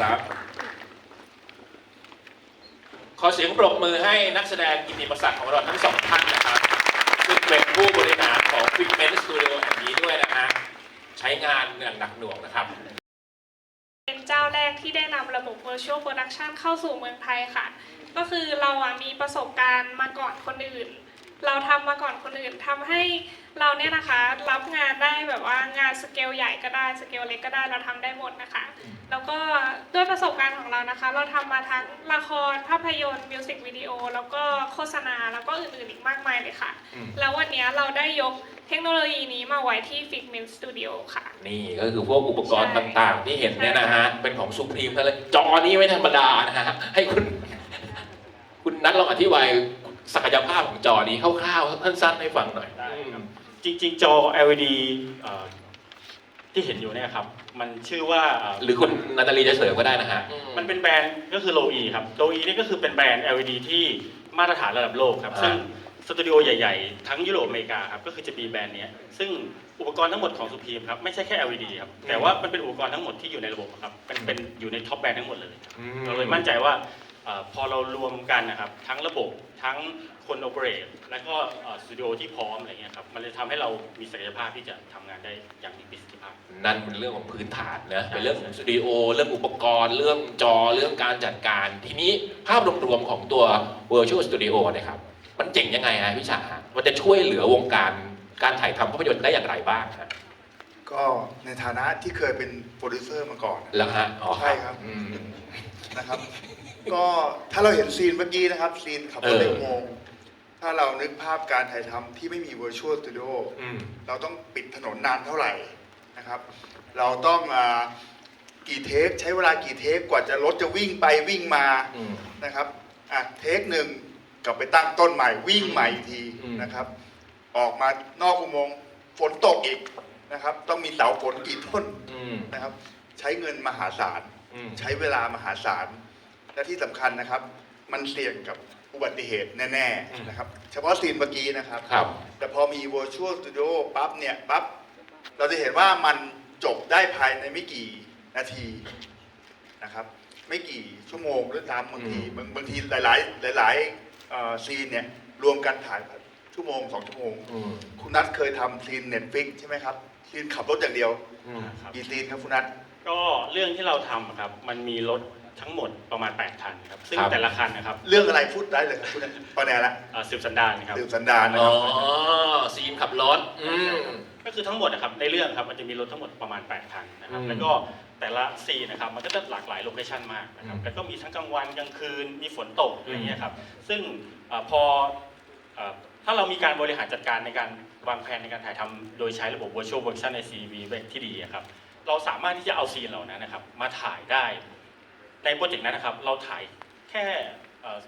ครับ ขอเสียงปรบมือให้นักแสดงกิติมศักดิ์ของเราทั้งสองท่านนะครับ ซึ่งเป็นผู้บริหารของ Figment Studio แห่งนี้ด้วยนะฮะใช้งานอย่างหนักหน่วงนะครับ เป็นเจ้าแรกที่ได้นำระบบ Virtual Production เข้าสู่เมืองไทยค่ะ ก็คือเราอะมีประสบการณ์มาก่อนคนอื่น เราทำมาก่อนคนอื่นทำให้เราเนี่ยนะคะรับงานได้แบบว่างานสเกลใหญ่ก็ได้สเกลเล็กก็ได้เราทำได้หมดนะคะ แล้วก็ด้วยประสบการณ์ของเรานะคะ เราทำมาทั้งละครภาพยนตร์มิวสิกวิดีโอแล้วก็โฆษณาแล้วก็อื่นๆอีกมากมายเลยค่ะอืมแล้ววันนี้เราได้ยกเทคโนโลยีนี้มาไว้ที่ Figment Studio ค่ะ นี่ก็คือพวกอุปกรณ์ใช่ต่างๆ ที่เห็นเนี่ยนะฮะ เป็นของสุพรีมทั้งนั้นเลยจอนี้ไม่ธรรมดานะฮะ ให้คุณ คุณนัทลองอธิบาย ศักยภาพของจอนี้คร่าวๆสั้นๆให้ฟังหน่อย ได้ครับจริงๆ จอ LED เอ่อที่เห็นอยู่เนี่ยครับ มันชื่อว่าเอ่อหรือคุณนาตาลีจะเสริมก็ได้นะฮะมันเป็นแบรนด์ก็คือ Low E ครับ Low E นี่ก็คือเป็นแบรนด์ LED ที่มาตรฐานระดับโลกครับอ่าซึ่งสตูดิโอใหญ่ๆ ทั้งยุโรปอเมริกาครับ ก็คือจะมีแบรนด์เนี้ยซึ่งอุปกรณ์ทั้งหมดของสุพีมครับ ไม่ใช่แค่ LED ครับ แต่ว่ามันเป็นอุปกรณ์ทั้งหมดที่อยู่ในระบบครับเป็นเป็นอยู่ในท็อปแบรนด์ทั้งหมดเลย อืเราเลยมั่นใจว่าเอ่อ พอเรารวมกันนะครับทั้งระบบทั้งคนโอเปเรตและก็สตูดิโอที่พร้อมอะไรเงี้ยครับมันเลยทำให้เรามีศักยภาพที่จะทำงานได้อย่างมีประสิทธิภาพ นั่นเป็นเรื่องของพื้นฐานนะเป็นเรื่องของสตูดิโอเรื่องอุปกรณ์ เรื่องจอเรื่องการจัดการ ทีนี้ภาพรวมๆของตัว Virtual Studio เนะครับ มันเจ๋งยังไงฮะพี่ฉามันจะช่วยเหลือวงการการถ่ายทำภาพยนตร์ได้อย่างไรบ้างฮะก็ในฐานะที่เคยเป็นโปรดิวเซอร์มาก่อนแล้วฮะอ๋อใช่ครับ อืม นะครับ ก็ถ้าเราเห็นซีนเมื่อกี้นะครับ ซีนขับรถในเอออุโมงค์ถ้าเรานึกภาพการถ่ายทำที่ไม่มี Virtual Studio อืม เราต้องปิดถนนนานเท่าไหร่นะครับ เราต้องอ่ากี่เทคใช้เวลากี่เทคกว่าจะรถจะวิ่งไปวิ่งมาอืมนะครับอะเทคหนึ่งกลับไปตั้งต้นใหม่วิ่งใหม่อีกทีอืม นะครับ ออกมานอกอุโมงค์ฝนตกอีกนะครับ ต้องมีเสาฝนกี่ต้นอืมนะครับ ใช้เงินมหาศาล อืม ใช้เวลามหาศาล และที่สำคัญนะครับ มันเสี่ยงกับอุบัติเหตุแน่ๆนะครับ เฉพาะซีนเมื่อกี้นะครับ ครับ แต่พอมี Virtual Studio ปั๊บเนี่ยปั๊บเราจะเห็นว่ามันจบได้ภายในไม่กี่นาทีนะครับ ไม่กี่ชั่วโมงหรือตามบางทีอืมบางบางทีหลาย ๆ หลายๆเอ่อซีนเนี่ยรวมกันถ่ายชั่วโมงสองชั่วโมง อืมคุณนัทเคยทำซีนเน็ตฟิกใช่ไหมครับซีนขับรถอย่างเดียว อืมครับกี่ซีนครับคุณนัท ก็เรื่องที่เราทำอะครับ มันมีรถทั้งหมดประมาณ 8 คันครับ ซึ่งครับ แต่ละคันนะครับเรื่องอะไรพูดได้เลยครับคุณนัทปอแนละเอ่อสืบสันดานครับสืบสันดานนะอ๋คอรับซีนขับรถอืม ก็คือทั้งหมดนะครับในเรื่องครับมันจะมีรถทั้งหมดประมาณ 8 คันนะครับอืมแล้วก็แต่ละซีนนะครับมันก็จะหลากหลายโลเคชันมากนะครับอืมแล้วก็มีทั้งกลางวันกลางคืนมีฝนตกอะไรเงี้ยครับซึ่งเอ่อพอเอ่อถ้าเรามีการบริหารจัดการในการวางแผนในการถ่ายทำโดยใช้ระบบ virtual version ใน CV ที่ดีอะครับ เราสามารถที่จะเอาซีนเหล่านั้นนะครับ มาถ่ายได้ในโปรเจกต์นั้นนะครับ เราถ่ายแค่เอ่อ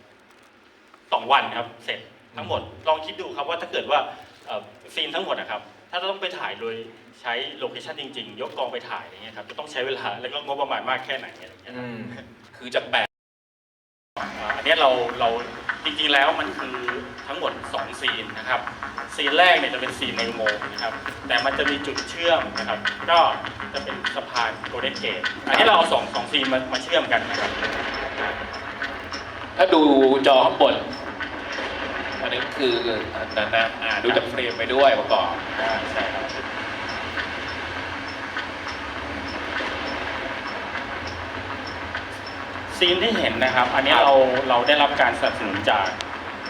สองวันครับเสร็จทั้งหมดลองคิดดูครับว่าถ้าเกิดว่าเอ่อซีนทั้งหมดนะครับ ถ้าจะต้องไปถ่ายโดยใช้โลเคชันจริงๆ ยกกองไปถ่ายอย่างเงี้ยครับจะต้องใช้เวลาแล้วก็งบประมาณมากแค่ไหนอะไรอย่างเงี้ยอืมคือจากแปดอ่าอันเนี้ยเราเรา จริงๆแล้วมันคือทั้งหมด 2 ซีนนะครับ ซีนแรกเนี่ยจะเป็นซีนในอุโมงค์นะครับ แต่มันจะมีจุดเชื่อมนะครับ ก็จะเป็นสะพานโกลเด้นเกตอันนี้เราเอาสองสองซีนมามาเชื่อมกันนะครับ ถ้าดูจอข้างบน อันนี้คือนั่นนะอ่าดูจากเฟรมไปด้วยประกอบ ใช่ครับ ซีนที่เห็นนะครับ อันนี้เราเราได้รับการสนับสนุนจาก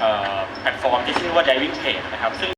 เอ่อแพลตฟอร์มที่ชื่อว่า Diving Page นะครับซึ่ง